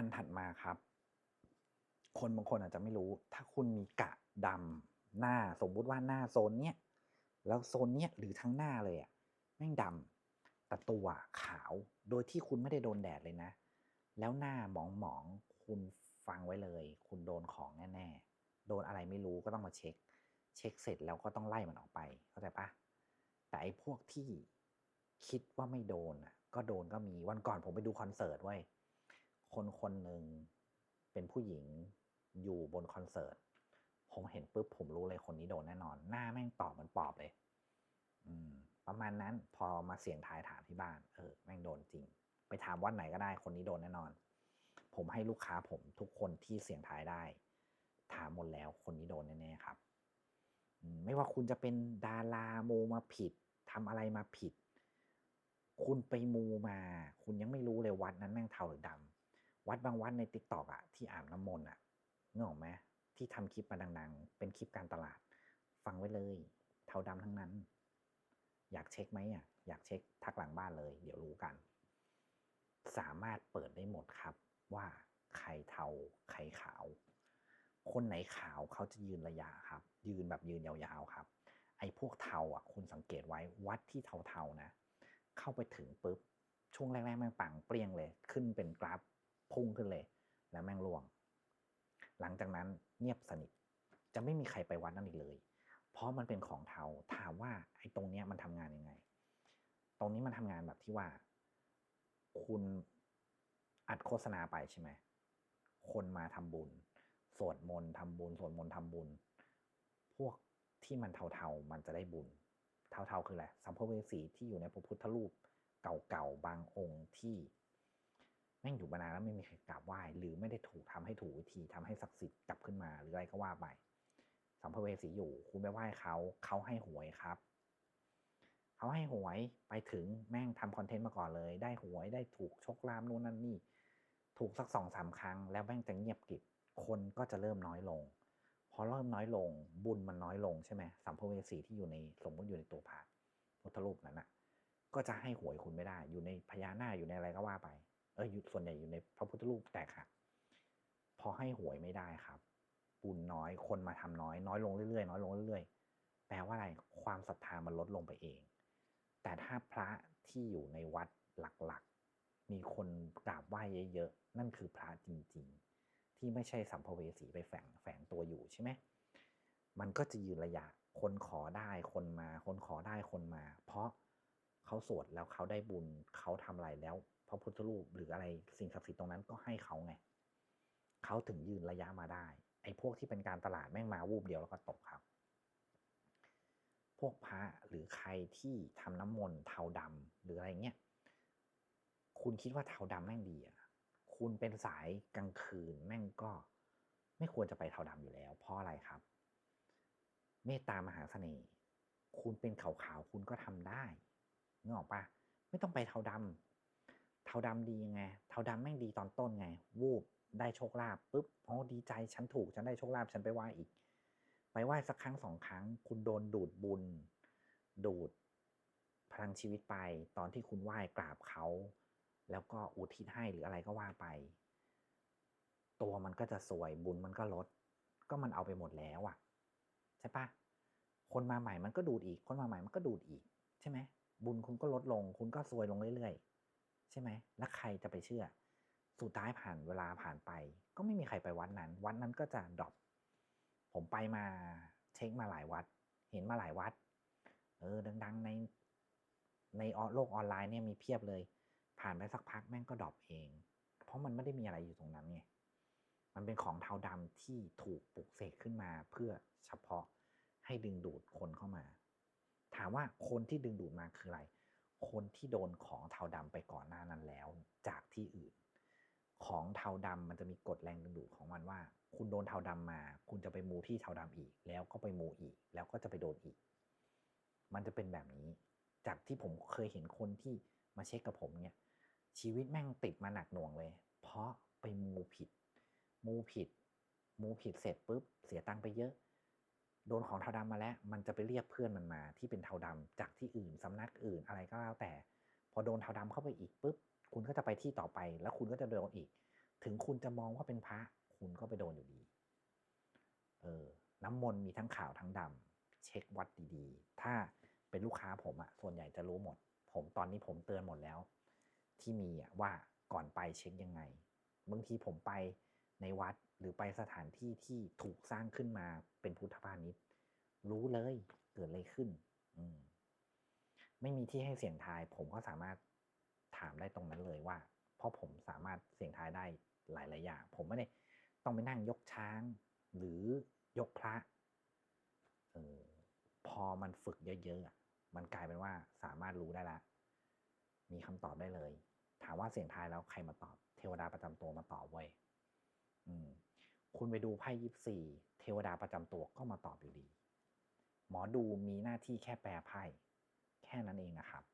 อันถัดมาครับ คนบางคนอาจจะไม่รู้ ถ้าคุณมีกะดำหน้าสมมุติว่าหน้าโซนเนี้ยแล้วโซนเนี้ยหรือทั้งหน้าเลยอะแม่งดำแต่ตัวขาวโดยที่คุณไม่ได้โดนแดดเลยนะ แล้วหน้าหมองหมองๆคุณฟังไว้เลย คุณโดนของแน่ๆโดนอะไรไม่รู้ก็ต้องมาเช็ค เช็คเสร็จแล้วก็ต้องไล่มันออกไปเข้าใจปะแต่ไอ้พวกที่คิดว่าไม่โดนอะก็โดนก็มีวันก่อนผมไปดูคอนเสิร์ตเว้ย คนคนหนึ่งเป็นผู้หญิงอยู่บนคอนเสิร์ต ผมเห็นปุ๊บผมรู้เลยคนนี้โดนแน่นอน หน้าแม่งตอบเหมือนปอบเลย อืม ประมาณนั้นพอมาเสียงทายถามที่บ้าน เออ แม่งโดนจริง ไปถามวัดไหนก็ได้ คนนี้โดนแน่นอน ผมให้ลูกค้าผมทุกคนที่เสียงทายได้ ถามหมดแล้ว คนนี้โดนแน่ๆครับไม่ว่าคุณจะเป็นดาราโมมาผิดทำอะไรมาผิด คุณไปมูมา คุณยังไม่รู้เลยวัดนั้นแม่งเทาหรือดำ วัดบางวัดในติ๊กตอกอะที่อาบน้ำมนต์อะนึกออกไหมที่ทำคลิปมาดัง ๆ เป็นคลิปการตลาด ฟังไว้เลย เทาดำทั้งนั้น อยากเช็คไหมอะอยากเช็คทักหลังบ้านเลย เดี๋ยวรู้กัน สามารถเปิดได้หมดครับว่าใครเทาใครขาว คนไหนขาวเขาจะยืนระยะครับ ยืนแบบยืนยาวๆครับ ไอ้พวกเทาอะคุณสังเกตไว้วัดที่เทาๆนะ เข้าไปถึงปุ๊บช่วงแรกๆม่งปังเปรี้ยงเลย ขึ้นเป็นกราฟ พุ่งขึ้นเลย แล้วแม่งร่วง หลังจากนั้นเงียบสนิท จะไม่มีใครไปวัดนั่นอีกเลย เพราะมันเป็นของเทาถามว่าไอ้ตรงเนี้ยมันทำงานยังไง ตรงนี้มันทำงานแบบที่ว่า คุณอัดโฆษณาไปใช่ไหมคนมาทำบุญ สวดมนต์ทำบุญ สวดมนต์ทำบุญ พวกที่มันเทาๆมันจะได้บุญ เทาๆคืออะไรสัมภเวสีที่อยู่ในพระพุทธรูปเก่าๆบางองค์ที่ แม่งอยู่มานานแล้วไม่มีใครกราบไหว้หรือไม่ได้ถูกทำให้ถูกวิธีทำให้ศักดิ์สิทธิ์กลับขึ้นมาหรืออะไรก็ว่าไปสัมภเวสีอยู่คุณไปไหว้เขาเขาให้หวยครับเขาให้หวยไปถึงแม่งทำคอนเทนต์มาก่อนเลย ได้หวยได้ถูกโชคลาภนู่นนั่นนี่ ถูกสักสองสามครั้ง แล้วแม่งจะเงียบกิบคนก็จะเริ่มน้อยลงพอเริ่มน้อยลง บุญมันน้อยลงใช่ไหมสัมภเวสีที่อยู่ในสมมติอยู่ในตัวพระพุทธรูปนั้นน่ะก็จะให้หวยคุณไม่ได้ อยู่ในพญานาคอยู่ในอะไรก็ว่าไป อออยู่ส่วนใหญ่อยู่ในพระพุทธรูปแตกหักพอให้หวยไม่ได้ครับบุญน้อยคนมาทำน้อย น้อยลงเรื่อยๆน้อยลงเรื่อยๆแปลว่าอะไรความศรัทธามันลดลงไปเอง แต่ถ้าพระที่อยู่ในวัดหลักๆ มีคนกราบไหว้เยอะๆนั่นคือพระจริง ๆ ที่ไม่ใช่สัมภเวสีไปแฝงแฝงตัวอยู่ใช่ไหมมันก็จะยืนระยะคนขอได้คนมา คนขอได้คนมา เพราะ เขาสวดแล้วเขาได้บุญเขาทำอะไรแล้วพระพุทธรูปหรืออะไรสิ่งศักดิ์สิทธิ์ตรงนั้นก็ให้เขาไงเขาถึงยืนระยะมาได้ ไอ้พวกที่เป็นการตลาดแม่งมาวูบเดียวแล้วก็ตกครับ พวกพระหรือใครที่ทำน้ำมนต์เทาดำหรืออะไรเงี้ยคุณคิดว่าเทาดำแม่งดีอะคุณเป็นสายกลางคืนแม่งก็ไม่ควรจะไปเทาดำอยู่แล้ว เพราะอะไรครับ เมตตามหาเสน่ห์คุณเป็นขาวๆคุณก็ทำได้ นึกออกปะไม่ต้องไปเทาดำเทาดำดียังไง เทาดำแม่งดีตอนต้นไง วูบได้โชคลาภปุ๊บอ๋อดีใจฉันถูกฉันได้โชคลาภฉันไปไหว้อีก ไปไหว้สักครั้งสองครั้ง คุณโดนดูดบุญ ดูดพลังชีวิตไป ตอนที่คุณไหว้กราบเขาแล้วก็อุทิศให้หรืออะไรก็ว่าไป ตัวมันก็จะสวยบุญมันก็ลด ก็มันเอาไปหมดแล้วอะ ใช่ปะคนมาใหม่มันก็ดูดอีก คนมาใหม่มันก็ดูดอีก ใช่ไหม บุญคุณก็ลดลง คุณก็ซวยลงเรื่อยๆ ใช่ไหม แล้วใครจะไปเชื่อ สุดท้ายผ่านเวลาผ่านไป ก็ไม่มีใครไปวัดนั้น วัดนั้นก็จะดรอปผมไปมาเช็คมาหลายวัด เห็นมาหลายวัด เออ ดัง ๆ ในในโลกออนไลน์เนี่ยมีเพียบเลย ผ่านไปสักพักแม่งก็ดรอปเอง เพราะมันไม่ได้มีอะไรอยู่ตรงนั้นไงมันเป็นของเทาดำที่ถูกปลุกเสกขึ้นมาเพื่อเฉพาะให้ดึงดูดคนเข้ามา ถามว่าคนที่ดึงดูดมาคืออะไร คนที่โดนของเทาดำไปก่อนหน้านั้นแล้วจากที่อื่น ของเทาดำมันจะมีกฎแรงดึงดูดของมันว่า คุณโดนเทาดำมา คุณจะไปมูที่เทาดำอีก แล้วก็ไปมูอีก แล้วก็จะไปโดนอีก มันจะเป็นแบบนี้ จากที่ผมเคยเห็นคนที่มาเช็คกับผมเนี่ย ชีวิตแม่งติดมาหนักหน่วงเลย เพราะไปมูผิด มูผิด มูผิดเสร็จปุ๊บเสียตังค์ไปเยอะ โดนของเทาดำมาแล้ว มันจะไปเรียกเพื่อนมันมา ที่เป็นเทาดำจากที่อื่นสำนักอื่นอะไรก็แล้วแต่ พอโดนเทาดำเข้าไปอีกปุ๊บคุณก็จะไปที่ต่อไป แล้วคุณก็จะโดนอีก ถึงคุณจะมองว่าเป็นพระ คุณก็ไปโดนอยู่ดี เออ น้ำมนต์มีทั้งขาวทั้งดำเช็ควัดดีๆ ถ้าเป็นลูกค้าผมอะส่วนใหญ่จะรู้หมด ผมตอนนี้ผมเตือนหมดแล้ว ที่มีอะว่าก่อนไปเช็คยังไงบางทีผมไปในวัด หรือไปสถานที่ที่ถูกสร้างขึ้นมาเป็นพุทธพาณิชย์รู้เลยเกิดอะไรขึ้น อืมไม่มีที่ให้เสียงทาย ผมก็สามารถถามได้ตรงนั้นเลยว่า เพราะผมสามารถเสียงทายได้หลายๆอย่าง ผมไม่ได้ต้องไปนั่งยกช้าง หรือยกพระออพอมันฝึกเยอะๆมันกลายเป็นว่าสามารถรู้ได้ละ มีคำตอบได้เลย ถามว่าเสียงทายแล้วใครมาตอบ เทวดาประจำตัวมาตอบเว้ยอืม คุณไปดูไพ่ยิปซีเทวดาประจำตัวก็มาตอบอยู่ดี หมอดูมีหน้าที่แค่แปลไพ่แค่นั้นเองนะครับ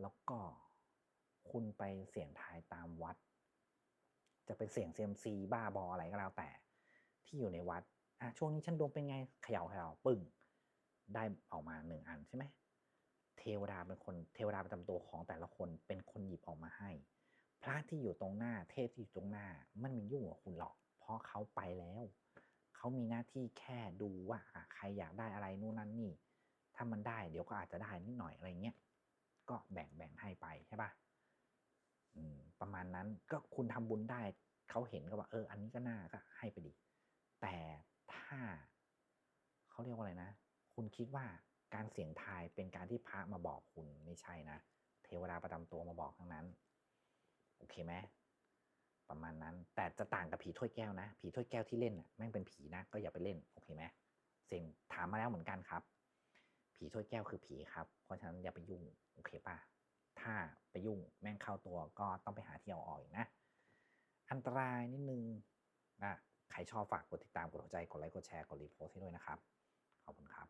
แล้วก็คุณไปเสี่ยงทายตามวัด จะเป็นเสี่ยงเซียมซีบ้าบออะไรก็แล้วแต่ ที่อยู่ในวัดอะช่วงนี้ฉันดวงเป็นไงเขย่าเขย่าปึ้งได้ออกมาหนึ่งอันใช่ไหมเทวดาเป็นคนเทวดาประจำตัวของแต่ละคนเป็นคนหยิบออกมาให้ พระที่อยู่ตรงหน้าเทพที่อยู่ตรงหน้า มันมียุ่งกับคุณหรอก ราะเขาไปแล้ว เขามีหน้าที่แค่ดูว่าใครอยากได้อะไรนู่นนั่นนี่ ถ้ามันได้เดี๋ยวก็อาจจะได้นิดหน่อยอะไรเงี้ย ก็แบ่งแบ่งให้ไปใช่ปะอืมประมาณนั้นก็คุณทำบุญได้ เขาเห็นก็ว่าเออ อันนี้ก็น่าก็ให้ไปดี แต่ถ้าเขาเรียกว่าอะไรนะ คุณคิดว่าการเสี่ยงทายเป็นการที่พระมาบอกคุณไม่ใช่นะ เทวดาประจำตัวมาบอกทั้งนั้น โอเคไหม ประมาณนั้น แต่จะต่างกับผีถ้วยแก้วนะ ผีถ้วยแก้วที่เล่นน่ะแม่งเป็นผีนะ ก็อย่าไปเล่นโอเคไหมเสียงถามมาแล้วเหมือนกันครับ ผีถ้วยแก้วคือผีครับ เพราะฉะนั้นอย่าไปยุ่งโอเคป่ะถ้าไปยุ่งแม่งเข้าตัวก็ต้องไปหาที่เอาออกอีกนะ อันตรายนิดนึงนะใครชอบฝากกดติดตามกดหัวใจกดไลค์กดแชร์กดรีโพสให้ด้วยนะครับ ขอบคุณครับ